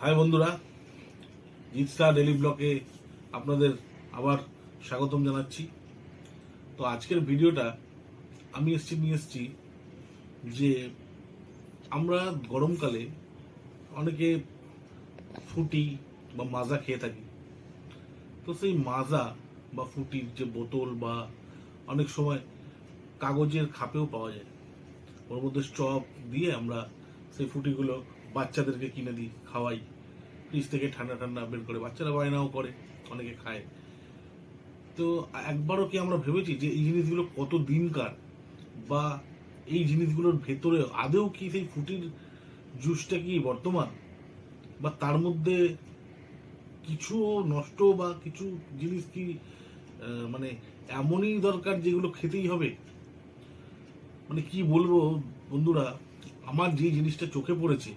High বন্ধুরা জিৎসা daily ব্লকে আপনাদের আবার স্বাগতম জানাচ্ছি। তো আজকের ভিডিওটা আমি এসছি নিয়ে এসছি যে আমরা গরমকালে অনেকে ফুটি বা মাজা খেয়ে থাকি। তো সেই মাজা বা ফুটির যে বোতল বা অনেক সময় কাগজের খাপেও পাওয়া যায়। ওর মধ্যে স্টপ দিয়ে আমরা সেই ফুটিগুলো বাচ্চাদেরকে কিনে দিই, খাওয়াই। ফ্রিজ থেকে ঠান্ডা ঠান্ডা বের করে, বাচ্চারা বায়নাও করে, অনেকে খায়। তো একবারও কি আমরা ভেবেছি যে এই জিনিসগুলো কত দিনকার? বা এই জিনিসগুলোর ভেতরে আদেও কি সেই ফুটির জুসটা কি বর্তমান? বা তার মধ্যে কিছু নষ্ট বা কিছু জিনিস কি মানে এমনই দরকার যেগুলো খেতেই হবে? মানে কি বলব বন্ধুরা, আমার যে জিনিসটা চোখে পড়েছে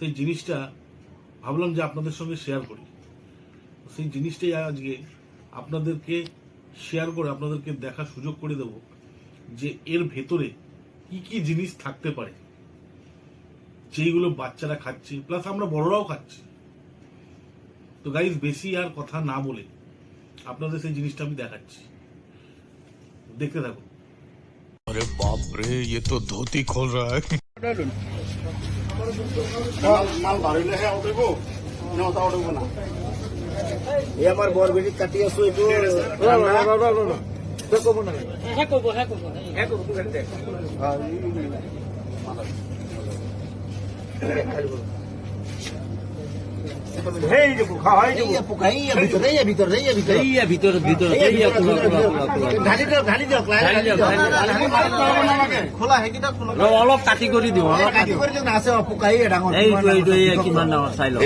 সেই জিনিসটা ভাবলাম যে আপনাদের সঙ্গে শেয়ার করি সেই জিনিসটাই আজকে আপনাদেরকে শেয়ার করে আপনাদেরকে দেখার সুযোগ করে দেব যে এর ভেতরে কি কি জিনিস থাকতে পারে যেইগুলো বাচ্চারা খাচ্ছে প্লাস আমরা বড়রাও খাচ্ছি তো গাইজ বেশি আর কথা না বলে আপনাদের সেই জিনিসটা আমি দেখাচ্ছি দেখতে থাকুন अरे बाप रे ये तो धोती खोल रहा है মাল মাল বাঢ়িলেহে উঠিব নহতা উঠিব না। বৰবেটিত কাটি আছো এইটো কব পোখা হয়। হ্যাঁ পোকা এইয়া ভিতৰত এইয়া ভিতৰত অলপ কাটি কৰি দিওঁ কিমান ডাঙৰ, চাই লওক।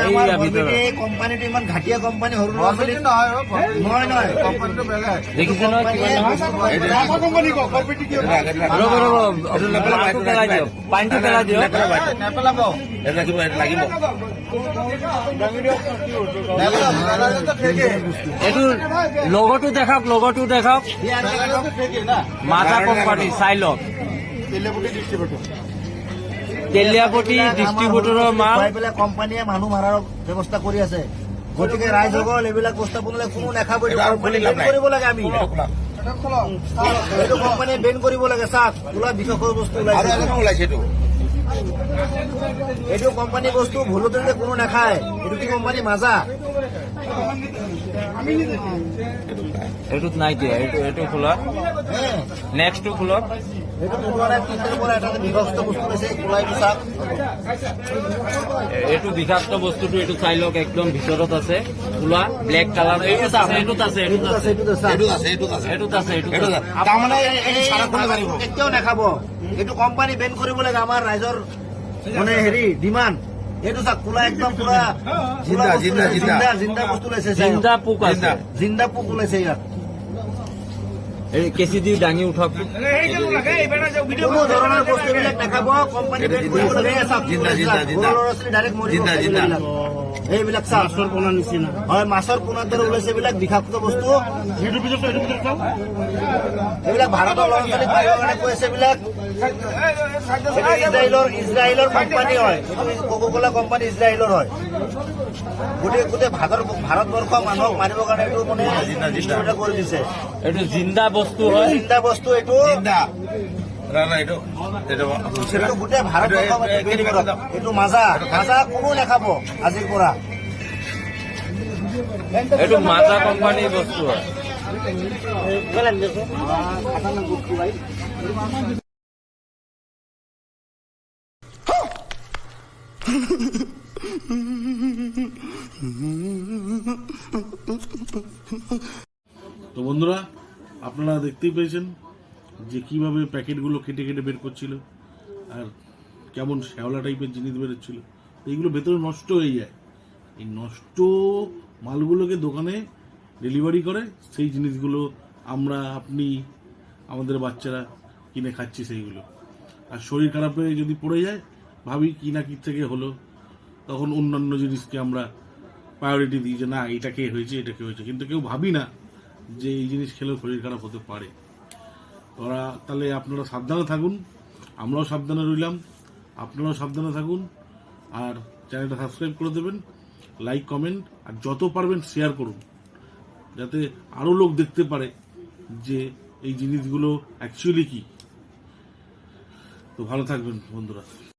আমাৰ। বৰবেটি কোম্পানীটো ইমান ঘাটিয়া কোম্পানী সৰু ল'ৰা ছোৱালী নহয় দেখিছে এইটো লগতো দেখাওক লগতো দেখাওক মাজা কোম্পানী চাই লওক তেলিয়াপতি ডিষ্ট্ৰিবিউটৰৰ মাল। খুৱাই পেলাই কোম্পানীয়ে মানুহ মাৰাৰ ব্যৱস্থা কৰি আছে। গতিকে ৰাইজসকল এইবিলাক বস্তু বনালে কোনো নাখাব এইটো কৰিব লাগে আমি। এইটো কোম্পানীয়ে বেন কৰিব লাগে চাওক। ওলা বিষয়ৰ বস্তু ওলাইছে। এইটো। কোম্পানী বস্তু ভুলতে যে কোনো নাখায়। এইটো কি কোম্পানী মাজা? এইটোত নাই দিয়া এইটো এইটো খোলা। নেক্সটটো খোলক। এইটো বিষাক্ত বস্তুটো এইটো চাই লওক একদম ভিতৰত আছে। খোলা ব্লেক কালাৰ এইটোত আছে এইটোত আছে এইটোত আছে। আছে এইটোত আছে। এইটোত আছে এইটোত আছে। কেতিয়াও নাখাব। এইটো কোম্পানী বেন কৰিব লাগে আমাৰ ৰাইজৰ মানে হেৰি ডিমাণ্ড এইটো চাওক কোলা একদম পুৰা জিন্দা জিন্দা জিন্দা। জিন্দা বস্তু জিন্দা পোক আছে। জিন্দা পোক ওলাইছে ইয়াত। এই কেঁচি দি দাঙি উঠাওক কোনো ধৰণৰ বস্তুবিলাক নাখাব কোম্পানী বেন কৰিব লাগে এই চাওক সৰু ল'ৰা ছোৱালী ডাইৰেক্ট মৰিব এইবিলাক। চাওক মাছৰ নিচিনা। হয় মাছৰ পোনাৰ দৰে ওলাইছে এইবিলাক বিষাক্ত বস্তু। এইবিলাক ভাৰতৰ ল'ৰা ছোৱালীক মাৰিবৰ কাৰণে কৈ আছে এইবিলাক। ইজৰাইলৰ ইজৰাইলৰ কোম্পানী হয়। কোকো কোলা কোম্পানী ইজৰাইলৰ হয়। গোটেই গোটেই ভাৰতৰ ভাৰতবৰ্ষ মানুহক মাৰিবৰ কাৰণে এইটো মানে কৰি দিছে। এইটো জিন্দা বস্তু হয়। চিন্তা বস্তু এইটো। এইটো গোটেই ভাৰতবৰ্ষ এইটো মাজা। মাজা কোনো নাখাব আজিৰ পৰা। এইটো মাজা কোম্পানীৰ বস্তু হয়। তো বন্ধুরা আপনারা দেখতেই পেয়েছেন যে কীভাবে প্যাকেটগুলো কেটে কেটে বের করছিল আর কেমন শ্যাওলা টাইপের জিনিস বেরোচ্ছিল। এইগুলো ভেতরে নষ্ট হয়ে যায়। এই নষ্ট মালগুলোকে দোকানে ডেলিভারি করে, সেই জিনিসগুলো আমরা, আপনি, আমাদের বাচ্চারা কিনে খাচ্ছি সেইগুলো। আর শরীর খারাপ হয়ে যদি পড়ে যায়, ভাবি কি না কি থেকে হলো, তখন অন্যান্য জিনিসকে আমরা প্রায়োরিটি দিই যে না, এটা কে হয়েছে, এটা কে হয়েছে। কিন্তু কেউ ভাবি না যে এই জিনিস খেলেও শরীর খারাপ হতে পারে। ওরা তাহলে আপনারা সাবধানে থাকুন, আমরাও সাবধানে রইলাম, আপনারাও সাবধানে থাকুন, আর চ্যানেলটা সাবস্ক্রাইব করে দেবেন, লাইক, কমেন্ট, আর যত পারবেন শেয়ার করুন, যাতে আরও লোক দেখতে পারে যে এই জিনিসগুলো অ্যাকচুয়ালি কি। তো ভালো থাকবেন বন্ধুরা।